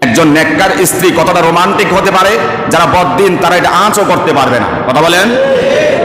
একজন নেককার স্ত্রী কতটা রোমান্টিক হতে পারে? যারা বদ্দিন, তারা এটা আঁচও করতে পারবে না। কথা বলেন?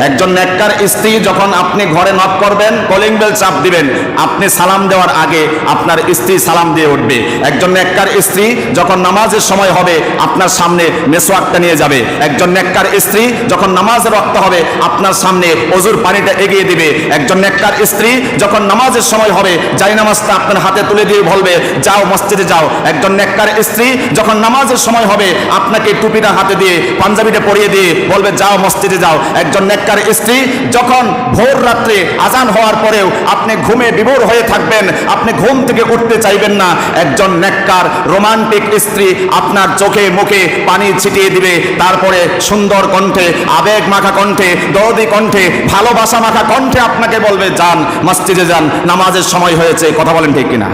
একজন নেককার স্ত্রী যখন আপনি ঘরে নক করবেন কলিং বেল চাপ দিবেন, আপনি সালাম দেওয়ার আগে আপনার স্ত্রী সালাম দিয়ে উঠবে। একজন নেককার স্ত্রী যখন নামাজের সময় হবে, আপনার সামনে মেসোয়াকটা নিয়ে যাবে। একজন নেককার স্ত্রী যখন নামাজের রক্ত হবে, আপনার সামনে অজুর পানিটা এগিয়ে দিবে। একজন নেককার স্ত্রী যখন নামাজের সময় হবে, যাই নামাজটা আপনার হাতে তুলে দিয়ে বলবে, যাও মসজিদে যাও। একজন নেককার স্ত্রী যখন নামাজের সময় হবে, আপনাকে টুপিটা হাতে দিয়ে পাঞ্জাবিটা পরিয়ে দিয়ে বলবে, যাও মসজিদে যাও। একজন নেককার স্ত্রী, যখন ভোর রাত্রে আজান হওয়ার পরেও আপনি ঘুমে বিভোর হয়ে থাকবেন, আপনি ঘুম থেকে উঠতে চাইবেন না। একজন নেককার, রোমান্টিক স্ত্রী আপনার চোখে মুখে পানি ছিটিয়ে দিবে, তারপরে সুন্দর কণ্ঠে, আবেগ মাখা কণ্ঠে, দরদি কণ্ঠে, ভালোবাসা মাখা কণ্ঠে আপনাকে বলবে, যান, মসজিদে যান, নামাজের সময় হয়েছে। কথা বলেন ঠিক কিনা?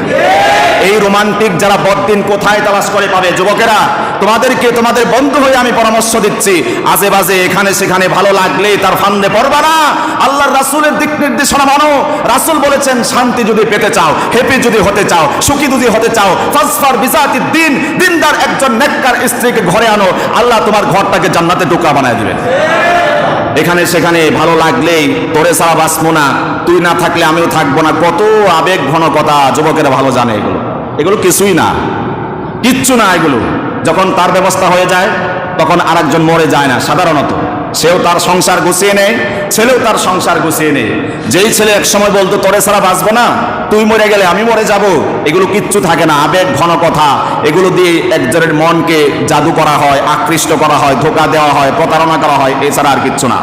এই রোমান্টিক যারা বদিন কোথায় তালাশ করে পাবে? যুবকেরা, তোমাদেরকে তোমাদের বন্ধু হয়ে আমি পরামর্শ দিচ্ছি। আজে বাজে, এখানে সেখানে ভালো লাগলে তার ফান্দে পড়বা না। আল্লাহর রাসূলের দিক নির্দেশনা মানো। রাসূল বলেছেন, শান্তি যদি পেতে চাও হ্যাপি যদি হতে চাও, সুখী যদি হতে চাও ফাসফার বিজাতি দিন, দিনদার একজন নেককার স্ত্রীকে ঘরে আনো। আল্লাহ তোমার ঘরটাকে জান্নাতে টুকরা বানায় দিবেন। এখানে সেখানে ভালো লাগলেই তোরে সারা বাঁচবো না। তুই না থাকলে আমিও থাকব না। কত আবেগ, ঘন কথা যুবকেরা ভালো জানে এগুলো। এগুলো কিছুই না। কিচ্ছু না এগুলো। যখন তার ব্যবস্থা হয়ে যায়, তখন আরেকজন মরে যায় না, সাধারণত। সেও তার সংসার গুছিয়ে নেয়, ছেলেও তার সংসার গুছিয়ে নেয়। যেই ছেলে একসময় বলতো, তোরে ছাড়া বাঁচবো না, তুই মরে গেলে আমি মরে যাব। এগুলো কিচ্ছু থাকে না, আবেগ ঘন কথা। এগুলো দিয়ে একজনের মনকে জাদু করা হয়, আকৃষ্ট করা হয়, ধোকা দেওয়া হয়, প্রতারণা করা হয়, এছাড়া আর কিচ্ছু না।